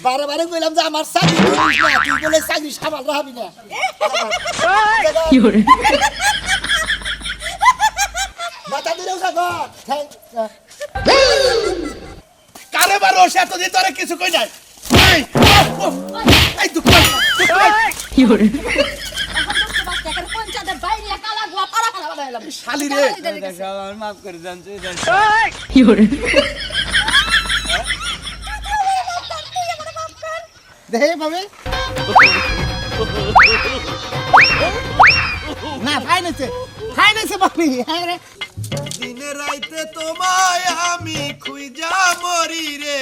বারে বারে কইলাম যে আমার চাকরি না তুই বলে চাকরি সামাল রাখবি না মাথা দিলেও সাগর কারে বার রোষ এতদিন তোরে কিছু কই নাই এই, উফ, এই দুঃখ পঞ্চায়েতের বাইরে কালা গুয়া পাড়া পাড়া বানাইলাম শালি রে মাফ করে তুই দেন দেখে পাবে? না ফাইনেছে ফাইনেছে পাবি। হ্যাঁ রে। দিনে রাইতে তোমায় আমি খুঁজা মরি রে,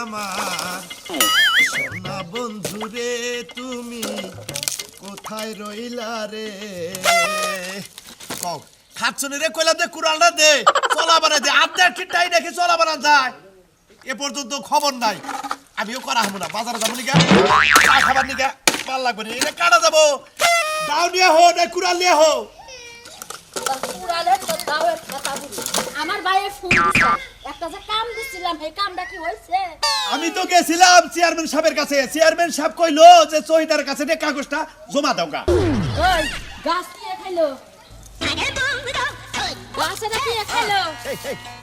আমার। সোনা বন্ধু রে, তুমি কোথায় রইলা রে? কও খাচ্ছনি রে? কইলাম যে কুড়ালটা দে, চলা বানা দে আড্ডা ঠিকটাই দেখে চলা বানা যায় এ পর্যন্ত খবর নাই। আমিও করা হব না বাজারে যাব নিকা চা খাবার নিকা ভালো লাগবে না এটা কাটা যাব। দাও নিয়ে হো না কুড়াল নিয়ে হো। আমার ভাইয়ের ফোন একটা যে কাম দিছিলাম এই কামটা কি হইছে আমি তো গেছিলাম চেয়ারম্যান সাহেবের কাছে। চেয়ারম্যান সাহেব কইলো যে চহিদার কাছে নে কাগজটা জমা দাও গা। ওই গাছ কি খাইলো? গাছে নাকি খাইলো?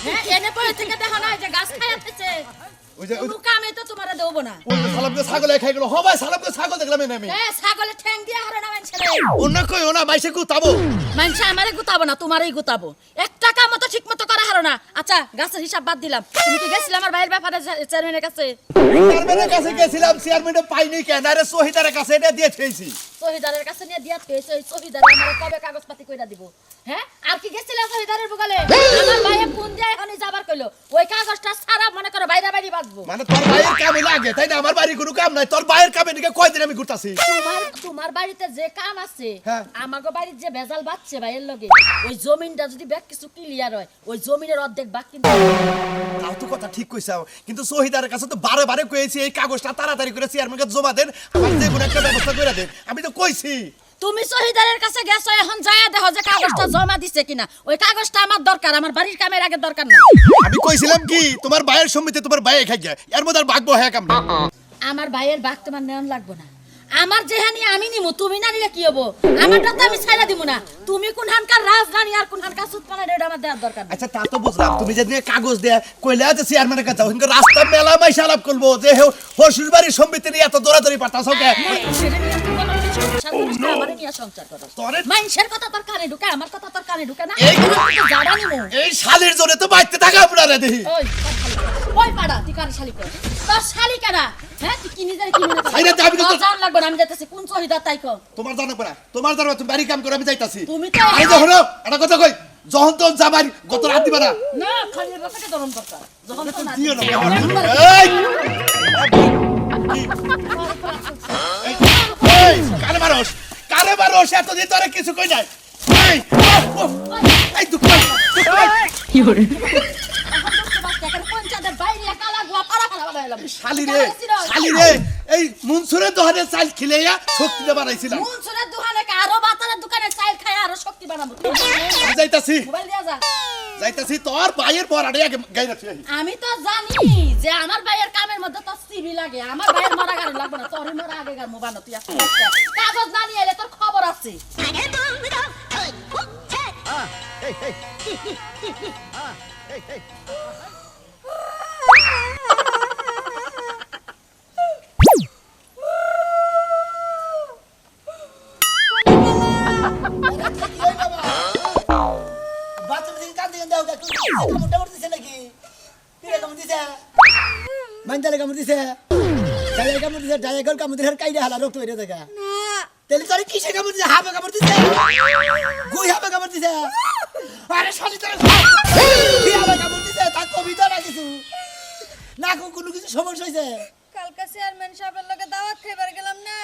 হ্যাঁ এনে পরে থেকে দেখো না যে গাছ খাইতেছে ওই যে কামে তো তোমারে দেবো না। ওই সালামকে ছাগলে খাই গেল। হবাই সালামকে ছাগল দেখলাম আমি এ ছাগলে ঠ্যাং দিয়ে হারে না মানছে অন্য কই ওনা মাইসে গুতাবো। মানুষ আমারে গুতাবো না তোমারই গুতাবো। একটা কাম তো ঠিক মতো করা হারো না। আচ্ছা গাছের হিসাব বাদ দিলাম। তুমি কি গেছিলে আমার ভাইয়ের ব্যাপারে চেয়ারম্যানের কাছে? চেয়ারম্যানের কাছে গেছিলাম চেয়ারম্যানে পাইনি কেন? আরে শহীদারের কাছে এটা দিয়ে থেয়েছি শহীদারের কাছে নিয়ে দিয়া পেয়েছে ওই শহীদার আমার কবে কাগজপাতি কইরা দিব? হ্যাঁ? আর কি গেছিলে শহীদারের বগলে? আমার ভাইয়ে ফোন দিয়ে এখনই যাবার কইলো ওই কাগজটা সারা মনে করো বাইরে বাইরে বাঁচবো মানে তোর ভাইয়ের কামে লাগে তাই না? আমার বাড়ি কোনো কাম নাই। তোর ভাইয়ের কামে নিকে কয়দিন আমি ঘুরতাছি? তোমার তোমার বাড়িতে যে কাম আছে হ্যাঁ। আমাগো বাড়ির যে ভেজাল বাচ্চে ভাইয়ের লগে ওই জমিনটা যদি ব্যাগ কিছু ক্লিয়ার হয় ওই জমিনের অর্ধেক বাকি তাও তো কথা ঠিক কইছাও। কিন্তু শহীদারের কাছে তো বারে বারে কইছি এই কাগজটা তাড়াতাড়ি করে চেয়ারম্যানকে জমা দেন আমার যে কোনো একটা ব্যবস্থা করে দেন। আমি তো কইছি? তুমি শহীদারের কাছে গেছো এখন যায় দেখো যে কাগজটা জমা দিছে কিনা। ওই কাগজটা আমার দরকার আমার বাড়ির কামের আগে দরকার না আমি কইছিলাম কি তোমার ভাইয়ের সমিতি তোমার ভাইয়ে খাই যায় এর মধ্যে আর হ্যাঁ কাম আমার ভাইয়ের বাঘ তোমার নেওয়ান লাগবো না। আমার যেহানি আমি নিমু তুমি না নিলে কি হব? আমারটা তো আমি ছাইরা দিব না। তুমি কোন হানকার রাজধানী আর কোন হানকার সুতপানা এটা আমার দেওয়ার দরকার আচ্ছা তা তো বুঝলাম। তুমি যে দিয়ে কাগজ দেয়া কইলে যে চেয়ারম্যানের কাছে কিন্তু রাস্তা মেলা মাইসা আলাপ করব যে হসুর বাড়ির সমিতি নিয়ে এত দৌড়াদৌড়ি পাঠাছ কে কোনো না। তোরে- মানুষের কথা তোর কানে ঢুকে আমার কথা তোর কানে ঢুকে না আমার নিমু। এই শালির জন্য তো বাইতে থাকা আপনারা দেখি ওই, শালি। পাড়া, তুই কার শালি কর? তোর শালি কারা? হ্যাঁ, তুই কি নিজের কি মনে করিস? ছাইরা দে, আমি তো- জান লাগবে না, আমি যাইতেছি, কোন শহীদার তাই কর। তোমার জানা পড়া তোমার জানা তুমি বাড়ি কাম করে আমি যাইতাছি তুমি তো- এই দেখো একটা কথা কই যখন তো জামাই গত রাত দিবা না না, খালি বাসাকে দরম দরকার। যখন তো দিও না এই! এই, কারে মারস কারে মারস এতদিন তোরে কিছু কই নাই। এই, এই দুঃখ দুঃখ এখন দেখতে পাচ্ছি, এখানে পঞ্চায়েতের বাইরে কালা গোয়া পাড়া পাড়া বানাইলাম। শালি রে শালি রে এই মুনসুরের দোকানে চাল খিলেয়া শক্তিটা বানাইছিলাম। মুনসুরের দোকানে আরও বাতারের দোকানে চাইল খায় আরও শক্তি বানাবো। যাইতাছি। মোবাইল দিয়া যা। যাইতাছি তোর ভাইয়ের পর আড়ে আগে গাইরা তুই আমি তো জানি যে আমার ভাইয়ের কামের মধ্যে তো সিবি লাগে। আমার ভাইয়ের মরা গাড়ি লাগবে না তোর মরা আগে গার মোবাইল তুই কাগজ না নিয়ে এলে তোর খবর আছে। বাচ্চা কামড়টা করতেছে নাকি? কিরে কামড় দিছে? মানজালে কামড় দিছে? ডালে কামড় দিছে ডালে গল কামড় দিছে কাইডা হালা রক্ত বেরিয়ে দেখা তেলি তোরে কিসে কামড় দিছে? হাবে কামড় দিছে? গুই হাবে কামড় দিছে? আরে শালি তোরে কোনো কিছু সমস্যা হইছে? কালকে চেয়ারম্যান সাহেবের লগে দাওয়াত খাইবার গেলাম না।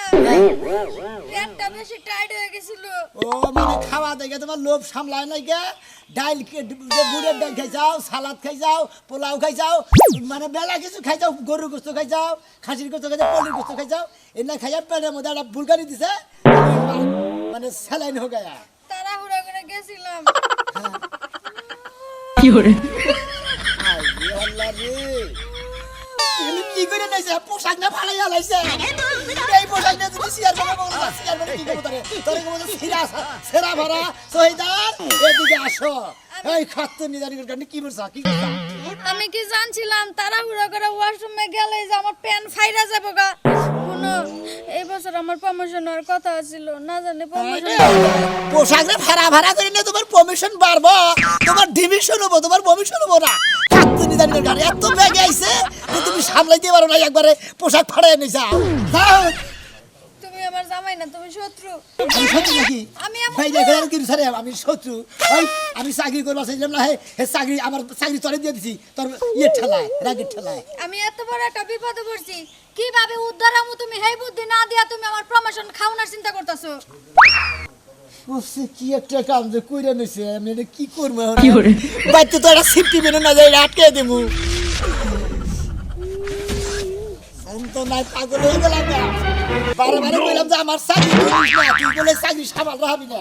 পেটটা বেশি টাইট হয়ে গেছিল। ও মানে খাওয়া দেখে তোমার লোভ সামলায় নাই কে ডাইল কে- গুড়ের ডাল খাই যাও সালাদ খাই যাও পোলাও খাই যাও মানে বেলা কিছু খাই যাও গরুর গোস্ত খাই যাও খাসির গোস্ত খাই যাও পনির গোস্ত খাই যাও এনে খাইয়া পেটের মধ্যে একটা বুলগানি দিছে। মানে স্যালাইন হয়ে গয়া। তাড়াহুড়া করে গেছিলাম। আল্লাহ রে। কি করে নাইছে পোশাক না ফালাই আলাইছে এই পোশাক না সিয়ার বাবা বলো সিয়ার বাবা কি করব তোরে তোরে কোন সিরা সেরা ভরা সহিদার এদিকে আসো এই নিদানি করে কি কি আমি কি জানছিলাম তাড়াহুড়ো করে ওয়াশরুমে গেলে যে আমার প্যান ফাইরা যাব গা? শুনো এই বছর আমার প্রমোশন হওয়ার কথা ছিল না জানি প্রমোশন পোশাক না ভাড়া ভাড়া করে নিয়ে তোমার কমিশন বাড়বো। তোমার ডিভিশন হব তোমার কমিশন হব না। খাত্ত নিদানি করে গাড়ি এত ব্যাগে আইছে যে তুমি সামলাইতে পারো না একবারে পোশাক ফাড়াই নিছা যাও। তুমি আমার জামাই না তুমি শত্রু। আমি শত্রু নাকি? আমি এমন ভাই দেখো স্যার আমি শত্রু। ওই আমি চাকরি করবার চাইছিলাম না হে চাকরি আমার চাকরি তলে দিয়ে দিছি তোর ইয়ে ঠেলায় রাগের ঠেলায়। আমি এত বড় একটা বিপদে পড়ছি। কীভাবে উদ্ধার হমু তুমি? হেই বুদ্ধি না দিয়া তুমি আমার প্রমোশন খাওয়ানোর চিন্তা করতেছো। বসে কি একটা কাম যে কইরা নিছে? আমি এটা কি করব এখন? বাইতে তো একটা সিফটি মেনে না যায় আটকে দেবো তো নাই পাগল হয়ে গেলাম না। বারে বারে বললাম যে আমার চাকরি করিস না তুই বলে চাকরি সামাল রাখবি না।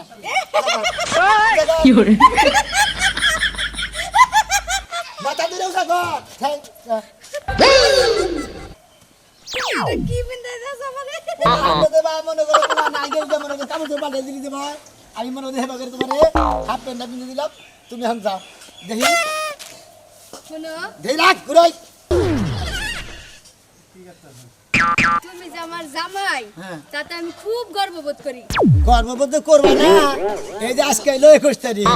মাথা দিলেও থাকো কি বিন্দা যাস আমারে মনে করো নাইগের যে মনে করো কামড় দিয়ে পাঠিয়ে দিলি তোমার আমি মনে করি হেবা করে তোমার হাফ প্যান্টটা পিঁধে দিলাম। তুমি এখন যাও। দেখি। দেখি রাখ ঘুরাই। তুমি যে আমার জামাই হ্যাঁ। তাতে আমি খুব গর্ববোধ করি। কর্মবদ্ধ করবা না। এই যে আজকে এলো একুশ তারিখ।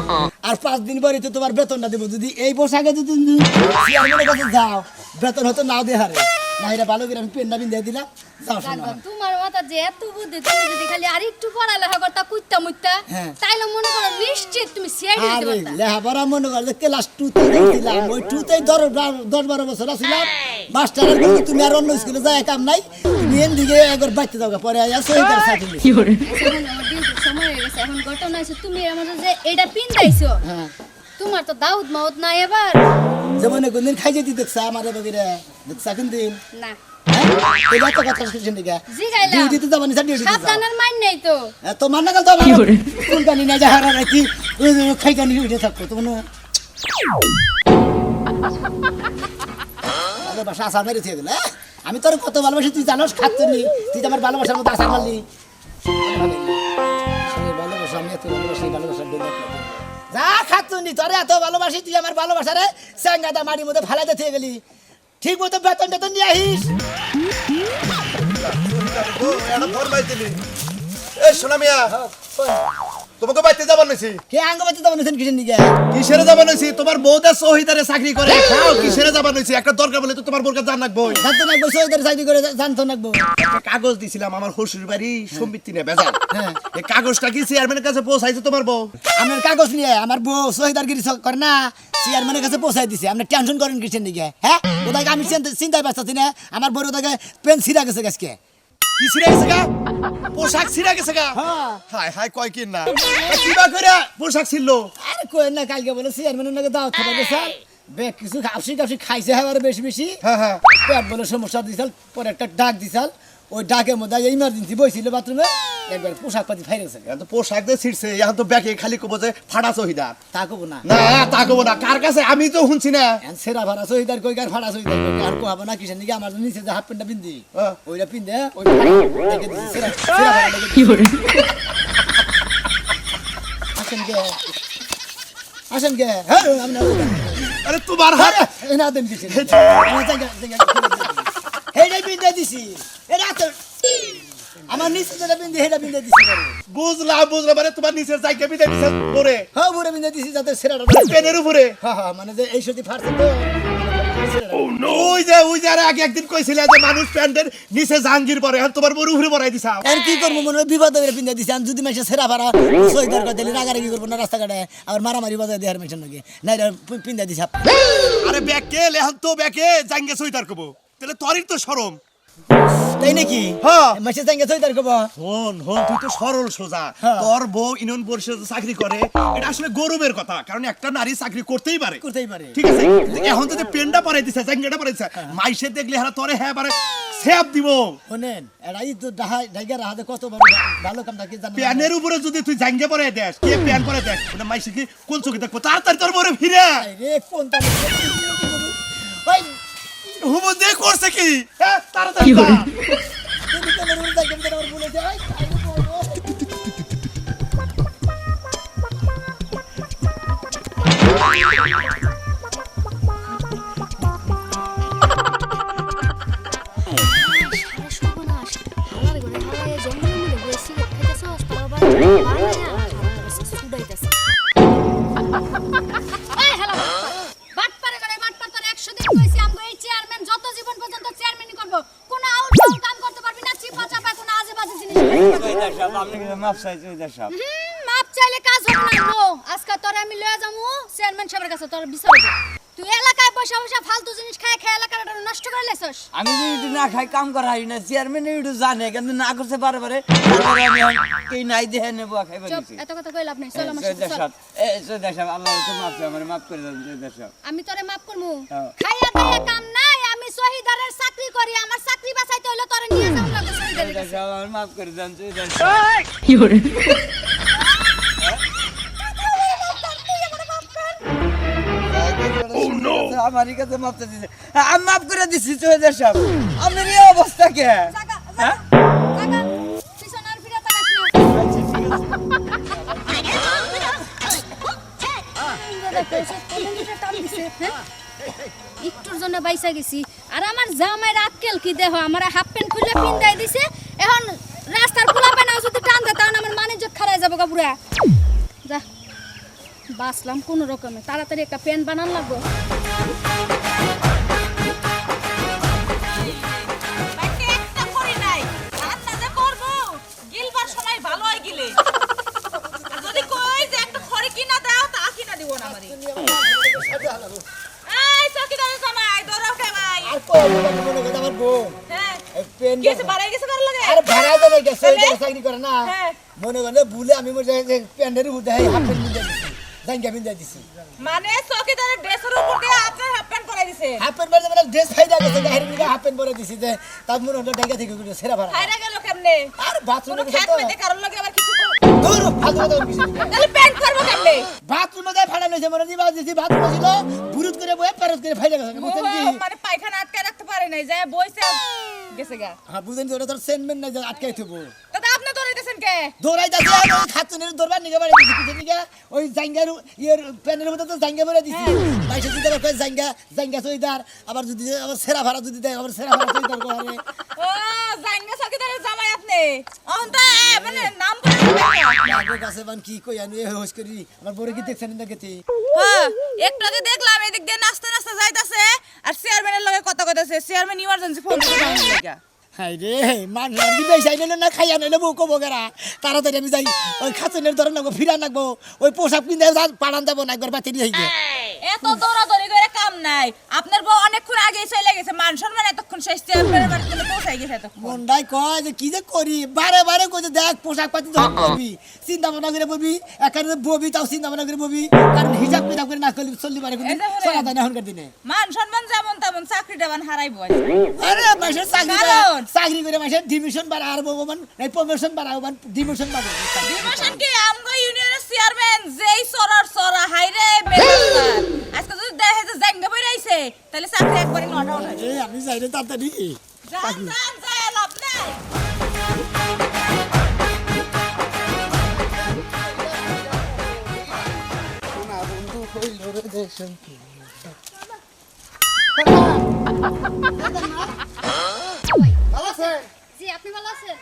আর পাঁচ দিন পরে তো তোমার বেতনটা দেবো। যদি এই পোশাকে যদি তুমি চেয়ারম্যানের কাছে যাও বেতন হয়তো নাও দে হারে না এটা ভালো করে আমি পেনটা দিলাম। যাও তোমার মাথা যে এত বুদ্ধি তুমি যদি খালি আর একটু পড়ালেখা করতা কুইতা মুইতা হ্যাঁ। তাইলে মনে করো নিশ্চিত তুমি সিআইডি দিতে আরে পারতা। লেখাপড়া মনে কর যে ক্লাস টুতে দেখছিলাম। ওই টুতে দশ দশ বারো বছর ছিলাম মাস্টারের বলি তুমি আর অন্য স্কুলে যায় কাম নাই। তুমি এন দিকে একবার বাচ্চা দাও পরে আয়া সহি করে এখন আমার ডিউটির সময় হয়ে গেছে এখন ঘটনা হয়েছে তুমি আমাদের যে এটা পিন্দাইছো হ্যাঁ। তোমার তো দাউদ মাউদ নাই এবার। যেমন কোনদিন খাই যেতে দেখছা আমার বগিরে দেখছা কোনদিন না। এটা তো কথা দিকে ডিউটিতে যাব না ডিউটিতে সাবধানের মাইন নেই তো। তোমার না তো কোন কানি না যাহারা নাকি খাই কানি উঠে থাকতো তো আরে বাসা আসার মেরে থেকে গেল আমি তোর কত ভালোবাসি তুই জানোস খাচ্ছ নি তুই তো আমার ভালোবাসার মতো আশা মারলি ভালোবাসা আমি এত ভালোবাসি ভালোবাসার যা খাচ্ছ নি তোরে এত ভালোবাসি তুই আমার ভালোবাসারে স্যাঙ্গাটা মাটির মধ্যে ফালাইতে থেকে গেলি। ঠিক মতো বেতন টেতন নিয়ে আহিস ও, এটা ধর বাইতে সোনা মিয়া তোমাকে বাইতে যাবার নাইছি। কে আঙ্গবাতি তো বানিয়েছেন কিসের নিকে কিসেরে যাবার নাইছি? তোমার বউদা সহিদারে চাকরি করে। খাও কিসেরে যাবার নাইছি? একটা দরকার বলে তো তোমার বোরকা জান রাখব জানতো না সৈদের চাকরি করে জানতো না একটা কাগজ দিছিলাম আমার শ্বশুর বাড়ি সম্পত্তি নিয়ে বেজাল। হ্যাঁ। এই কাগজটা কি চেয়ারম্যানের কাছে পৌঁছাইছে তোমার বউ? আমার কাগজ নিয়ে আমার বউ শহীদার গিরি করে না চেয়ারম্যানের কাছে পৌঁছাই দিছে। আপনি টেনশন করেন কিসের দিকে হ্যাঁ? ওটাকে আমি চিন্তা- চিন্তায় ব্যস্ত আছি না। আমার বড় ওটাকে পেন ছিঁড়া গেছে গাছকে কি ছিড়ে গেছে গা? পোশাক ছিড়ে গেছে গা? হ্যাঁ। হাই হাই কয় কি না? তা কিবা করে পোশাক ছিল আরে কই না কালকে বলে চেয়ারম্যানের নাকি দাওয়াত খাবার গেছে কিছু খাইছে হ্যাঁ বেশি বেশি। হ্যাঁ হ্যাঁ। পেট বলে সমস্যা দিছাল পরে একটা ডাক দিছাল ওই ডাকের মধ্যে ইমার্জেন্সি বইছিল বাথরুমে একবার পোশাক পাতি ফাইরে গেছে এখন তো পোশাক দিয়ে ছিড়ছে এখন তো ব্যাগে খালি কব যে ফাড়া সহিদার তা কব না। না তা কব না। কার কাছে? আমি তো শুনছি না। সেরা ভাড়া সহিদার কই কার ভাড়া সহিদার কই? আর কোহাবো না কিসের নিকে আমার নিচে যে হাফ প্যান্টটা পিন্দি হ্যাঁ। ওইটা পিন্দে ওই সেরা সেরা ভাড়া দেখে দিছি। আসেন কে আসেন কে হ্যাঁ আরে তোমার হাত এই না দেন কিছু। হেডাই পিন্দে দিছি। এটা তো আমার নিচে যেটা পিন্দে হেডা পিন্দে দিছি করে বুঝলাম বুঝলাম মানে তোমার নিচের জায়গা বিদে দিছে পরে হ্যাঁ উপরে পিন্দে দিছি যাতে সেরাটা পেনের উপরে। হ্যাঁ হ্যাঁ মানে যে এই সত্যি ফাটছে তো সেরাটা। ওই যে ওই যে আগে একদিন কইছিলে যে মানুষ প্যান্টের নিচে জাহাঙ্গীর পরে এখন তোমার বড় উপরে পরাই দিছা। আর কি করব মনে হয় বিপদ হয়ে পিন্দে দিছি। আমি যদি মাসে সেরা ভাড়া সহিদার কথা দিলে রাগারাগি করব না রাস্তাঘাটে আবার মারামারি বাজায় দেওয়ার মেশিন নাকি? না এটা পিন্দে দিছি। আরে ব্যাকে তো ব্যাকে জাঙ্গে সইতার কব তাহলে তোরই তো শরম। তাই নাকি? হ্যাঁ। সহিদার কব হন হন তুই তো সরল সোজা। হ্যাঁ। তোর বউ পরিষদে চাকরি করে এটা আসলে গৌরবের কথা কারণ একটা নারী চাকরি করতেই পারে। করতেই পারে। ঠিক আছে? এখন তো যে পেনটা দিছে জাঙ্গেটা দিছে মাইসে দেখলে হারা তোরে হ্যাঁ পারে সেব দিব। শোনেন এরাই তো ডাহা ডাইগার হাতে কত ভালো কামটা কি জানেন প্যানের উপরে যদি তুই জাঙ্গে পরাই দেস কে প্যান পরাই দেস? ওটা মাইসে কি কোন চোখে দেখব? তাড়াতাড়ি তোর বরে ফিরে রে কোন ওই হুবু দিয়ে করছে কি? হ্যাঁ তাড়াতাড়ি মাপ চাই চৈদার সাহেব হুম, মাপ চাইলে কাজ হবে না গো। আজকে তোরে আমি লয়ে যামু চেয়ারম্যান সাহেবের কাছে তোর বিচার হবে। তুই এলাকায় বসে বসে ফালতু জিনিস খায় খায় এলাকাটা নষ্ট করে লেছস আমি যদি না খাই কাম করা হয় না। চেয়ারম্যান একটু জানে কিন্তু না করছে বারে বারে তারপরে আমি কেই নাই দেহে নেব খাইবার চুপ এত কথা কইল আপনি চল আমার সাথে চল। সাহেব এ চৈদার আল্লাহ তো মাপ চাই আমার মাফ করে দেন চৈদার আমি তোরে মাফ করমু? হ্যাঁ। খাইয়া দাইয়া কাম নাই আমি শহীদারের চাকরি করি আমার চাকরি বাঁচাইতে হইলে তোরে নিয়ে যাও। মাফ করে দেন চৈদার সাহেব আমারই কাছে মাপটা দিছে আমি মাফ করে দিছি চৈদার সাহেব আপনার এই অবস্থা কে হ্যাঁ? হ্যাঁ? একটুর জন্য বাইসা গেছি আর আমার জামাইয়ের আক্কেল কি দেহ? আমার হাফ প্যান্ট খুলে পিন্দাই দিছে। এখন রাস্তার খোলা প্যান্ট যদি টান দেয় তাহলে আমার মানিজ্য খারাই যাব কাপুরা যা বাসলাম কোনো রকমে। তাড়াতাড়ি একটা প্যান্ট বানান লাগবো। হয় যদি কই যে একটা খড়ি কিনা দাও তা কিনা দিব না আমারে এই চকিদার জামাই দরাও কে মনে করে আমার বউ হ্যাঁ পেন গেছে বাড়াই গেছে কার লাগে? আরে ভাড়া দেবে গেছে এটা চাকরি করে না। হ্যাঁ। মনে করে ভুলে আমি মনে যে প্যান্ডের উপরে হাফ প্যান্ট মিলে দিছি জাঙ্গা মিলে দিছি। মানে চকিদারের ড্রেসের উপর দিয়ে আপনার হাফ প্যান্ট পরাই দিছে? হাফ প্যান্ট পরে মানে ড্রেস ফাইদা গেছে গাহির হাফ প্যান্ট পরে দিছি যে তার মনে হলো ঢাকা থেকে সেরা ভাড়া হাইরা গেল কেমনে? আর বাথরুমে খ্যাত মেতে কারোর লাগে আবার কিছু দূর ফালতু কথা বলছিস তাহলে প্যান্ট করব কেমনে? বাথরুমে যাই ফাড়া লইছে মনে দিবা দিছি বাথরুমে ছিল বুরুত করে বয়ে প্যারত করে ফাইদা গেছে বুঝছেন কি মানে পায়খানা আটকে রাখতে পারে নাই যায় বইছে গেছে গা। হ্যাঁ বুঝেন তো ওটা তোর থবো। দৌড়াইতেছেন কে দৌড়াই যাচ্ছে আর ওই খাতুনের দৌড়বার নিগে বাড়ি দিছি পিছনে নিগে ওই জাঙ্গার ইয়ের প্যানের মধ্যে তো জাঙ্গা বেড়ে দিছি। বাইশে দিতে আবার কয় জাঙ্গা জাঙ্গা সইদার আবার যদি আবার সেরা ভাড়া যদি দেয় আবার সেরা ভাড়া সইদার করে ও জাঙ্গা চকিদারের জামাই আপনি? অহন মানে নাম করে কাছে বান কি কই আমি হোস করি আমার বড় কি দেখছেন না গেছি হ্যাঁ একটু আগে দেখলাম এদিক দিয়ে নাচতে নাচতে যাইতাছে আর চেয়ারম্যানের লগে কথা কইতাছে চেয়ারম্যান ইমার্জেন্সি ফোন করে তাড়াতাড়ি আমি যাই, ওই খাচনের ধরে নাকবো ফিরা নাকবো ওই পোশাক পিন্ধে পাড়ান যাব না, একবার বাতি দিয়ে এত দৌড়াদৌড়ি করে কাম নাই। আপনার বউ অনেকক্ষণ আগে চলে গেছে মান সম্মান এতক্ষণ শেষ পৌঁছাই গেছে এতক্ষণ। মন্ডাই কয় যে কি যে করি? বারে বারে কই যে দেখ পোশাক পাতি ধর করবি চিন্তা ভাবনা করে ববি একারে ববি তাও চিন্তা ভাবনা করে ববি কারণ হিসাব কিতাব করে না করলে চললি পারে কিন্তু চলা যায় না এখনকার দিনে। মান সম্মান যেমন তেমন চাকরিটা বান হারাইবো আরে মাসের চাকরি? চাকরি করে মাসের ডিমিশন বাড়া আর বউ মান এই প্রমোশন বাড়া মান ডিমিশন বাড়া। ডিমোশন কি? আমগো ইউনিয়নের চেয়ারম্যান যেই সরার সরা হাইরে বেকার আজকে যদি দেখে যে জাঙ্গা বই রাইছে তাহলে চাকরি একবারে নটা এই আমি যাই রে তাড়াতাড়ি যান যান যায় লাভ নাই। জি আপনি ভালো আছেন?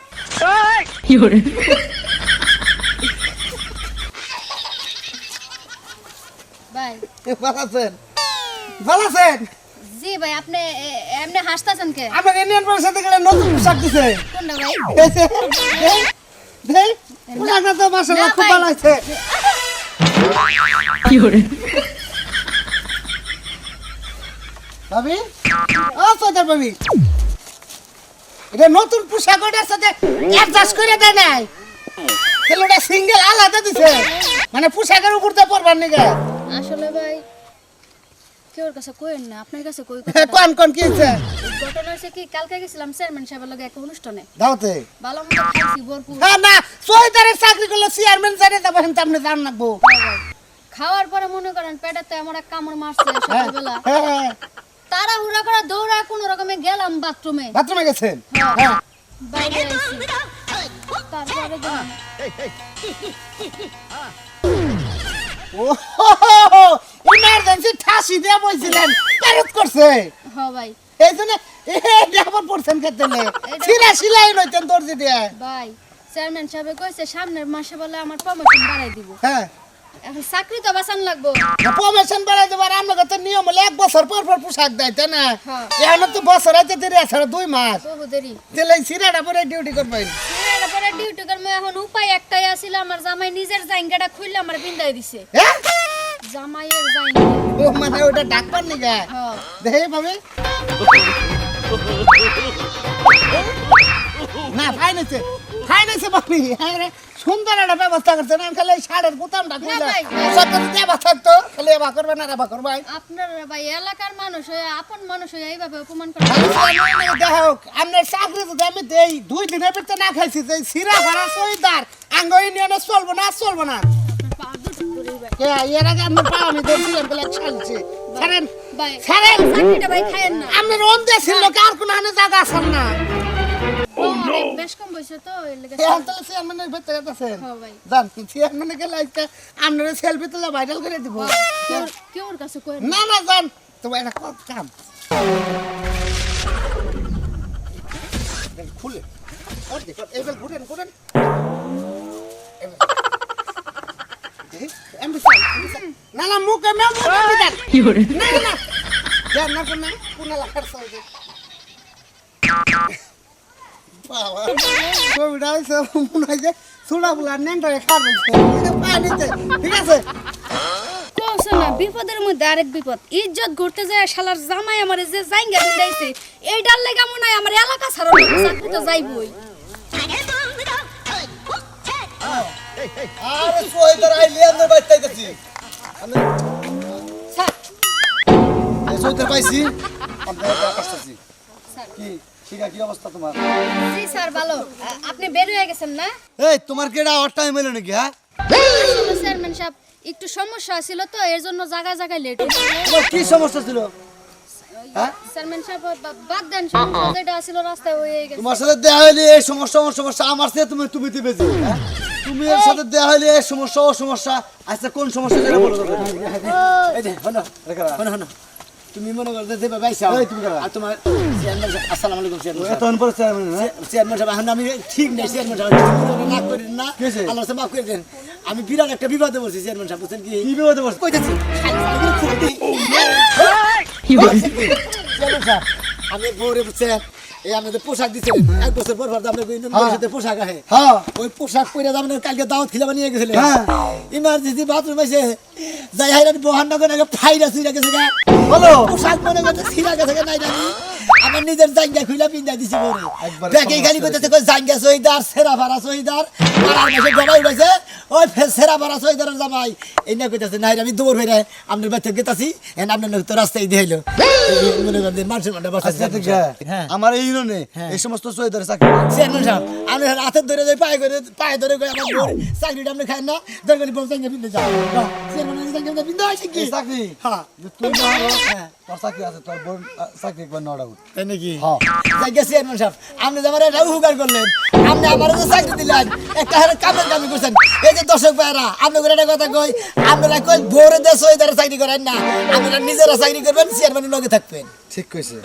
ভাই। ভালো আছেন? ভালো আছেন? জি ভাই আপনি এমনি হাসতাছেন কে? আপনার ইন্ডিয়ান পরিষদ থেকে একটা নতুন পোশাক দিছে। কোনটা ভাই? তো মাসাল্লাহ না খুব ভালো আছে ভাবি? ও সদার ভাবি। এটা নতুন পোশাক ওটার সাথে অ্যাডজাস্ট করে দেয় নাই। তাহলে ওটা সিঙ্গেল আলাদা দিছে। মানে পোশাকের উপর তো পরবার নিগে। আসলে ভাই কেউর কাছে কইেন না আপনার কাছে কই কোন কোন কি হয়েছে? ঘটনা হয়েছে কি কালকে গেছিলাম চেয়ারম্যান সাহেবের লগে একটা অনুষ্ঠানে। দাওতে ভালো মতো খাইছি ভরপুর। হ্যাঁ না সোয়েদারের চাকরি করলে চেয়ারম্যান জানে যাব হেন আপনি জান রাখব খাওয়ার পরে মনে করেন পেটেতে আমার এক কামড় মারছে সকালবেলা। হ্যাঁ তাড়াহুড়া করে দৌড়া কোনো রকমে গেলাম বাথরুমে। বাথরুমে গেছেন? হ্যাঁ। বাইরে আইছি। তারপরে। ও ইমার্জেন্সি ঠাসি দিয়ে বলছিলেন প্যারত করছে? হ ভাই। এই জন্য আবার পড়ছেন ক্ষেত্রে সিরা সিলাই নইতেন দর্জি দিয়ে। ভাই চেয়ারম্যান সাহেব কইছে সামনের মাসে বলে আমার প্রমোশন বাড়াই দিব। হ্যাঁ। এখন চাকরি তো বাঁচান লাগবো। প্রমোশন বাড়াই দেবার আপনাকে তো নিয়ম হলে এক বছর পর পর পোশাক দেয় তাই না? হ্যাঁ। এখন তো বছর আছে দেরি আছে দুই মাস। দেরি। তাহলে সিরাটা পরে ডিউটি করবেন। তারপরে ডিউটি করব এখন উপায় একটাই আছিল আমার জামাই নিজের জায়গাটা খুললে আমার বিন্দাই দিছে। জামাইয়ের জায়গা। ও মানে ওটা ডাক্তার নিগা হ্যাঁ দেখে পাবে না ফাইনেছে ফাইনেছে বাপি হ্যাঁ রে সুন্দর একটা ব্যবস্থা করছে না? খালি শাড়ির বোতামটা খুলে। দেবা থাকতো খালি এবা করবে না এবা করবে। আপনার ভাই এলাকার মানুষ হয়ে আপন মানুষ হয়ে এইভাবে অপমান করে। দেখো আপনার চাকরি যদি আমি দেই দুই দিনের ভিতরে না খাইছি যে সিরা ভরা সইদার আঙ্গ ইউনিয়নে চলবো না চলবো না। এর আগে আমার পা আমি ধরছিলাম বলে ছাড়ছি ছাড়েন ছাড়েন। আপনার কোনো আনে জায়গা আছেন না বেশ কম বয়সে তো এখন তাহলে চেয়ারম্যানের ভেতরে আছেন হ্যাঁ ভাই জান চেয়ারম্যানে গেলে আজকে আপনারা সেলফি তুলে ভাইরাল করে দিব কেউ ওর কাছে কই না না জান তোমার একটা কত কাম খুলে ওর দেখো এবার ঘুরেন ঘুরেন। না না মুখে মে মুখে বিদান না না, না না কোন লাগার সাইডে বাবা কোভিড আইছে মনে হয় যে সুড়া বুলা নেংটা খাবে পানিতে ঠিক আছে? না বিপদের মধ্যে আরেক বিপদ। ইজ্জত ঘুরতে যায় শালার জামাই আমার যে জাইঙ্গা বিদাইছে এইটার লেগে মনে হয় আমার এলাকা ছাড়া চাকরি তো যাইবই। আরে আইলি আমরা সোয়েটার পাইছি? আমরা কি? কি অবস্থা তোমার? জি স্যার ভালো। আপনি বের হয়ে গেছেন না? এই তোমার কেডা আওয়ার টাইম হলো নাকি হ্যাঁ? আসলে চেয়ারম্যান সাহেব একটু সমস্যা ছিল তো এর জন্য জায়গায় জায়গায় লেট তোমার কি সমস্যা ছিল? হ্যাঁ? চেয়ারম্যান সাহেব বাদ দেন সমস্যা যেটা ছিল রাস্তায় হয়ে গেছে। তোমার সাথে দেখা হইলে এই সমস্যা আমার সাথে তুমি তুমি দিবে যে, হ্যাঁ? তুমি এর সাথে দেখা হইলে এই সমস্যা ও সমস্যা আচ্ছা কোন সমস্যা যেটা বলো এই যে হনো হনো হনো। তুমি মনে করতে দেবে ভাইসা আর তোমার চেয়ারম্যান সাহেব আসসালামু আলাইকুম চেয়ারম্যান পরে চেয়ারম্যান সাহেব। এখন আমি ঠিক নেই চেয়ারম্যান সাহেব। না করেন না আল্লাহ সাহেব মাফ করে দেন। আমি বিরাট একটা বিপদে বলছি চেয়ারম্যান সাহেব বুঝছেন কি? কি বিপদে কইতেছি চেয়ারম্যান সাহেব আমি বউরে বুঝছেন এই আমাদের পোশাক দিচ্ছিলেন এক বছর পর পর আপনার সাথে পোশাক আহে। হ্যাঁ। ওই পোশাক পরে যাবেন কালকে দাওয়াত খিলা বানিয়ে গেছিলেন। হ্যাঁ। ইমার্জেন্সি বাথরুম আছে যাই হাইরান বহান না করে ফাইরা সুইরা গেছে বলো। পোশাক মনে করতে ছিঁড়া গেছে নাই জানি। আমার নিজের জাঙ্গা খুইলা পিন্দা দিছি একবারে ব্যাগে খালি কইতেছে কই জাঙ্গা সইদার সেরা ভাড়া সইদার আর মাসে গবাই উঠাইছে ওই সেরা ভাড়া সইদারের জামাই। এই না কইতেছে নাই আমি দৌড় হইরা আপনার বাচ্চা গেতাছি এন আপনার তো রাস্তায় দিয়ে হইল মনে বসে আচ্ছা আছে হ্যাঁ। আমার এই ইউনিয়নে হ্যাঁ। এই সমস্ত সোয়েটার চাকরি চেয়ারম্যান সাহেব আমি হাতের ধরে যাই পায়ে করে পায়ে ধরে আমার চাকরিটা আপনি খান না দরকার চাকরি পিনতে যাও চেয়ারম্যান চাকরি হয় কি? হ্যাঁ। তুই না হ্যাঁ তোর চাকরি আছে তোর বোন চাকরি একবার নড়া উঠ। তাই নাকি? হ্যাঁ। জায়গা চেয়ারম্যান সাহেব। আপনি আমার এটা উপকার করলেন। আপনি আমার যে চাকরি দিলেন একটা হারে কামের কামি করছেন। এই যে দর্শক ভাইরা আপনি একটা কথা কই আপনারা কই ভোরে দেশ ওই দ্বারা চাকরি করেন না। আপনারা নিজেরা চাকরি করবেন চেয়ারম্যানের লগে থাকবেন। ঠিক কইছে।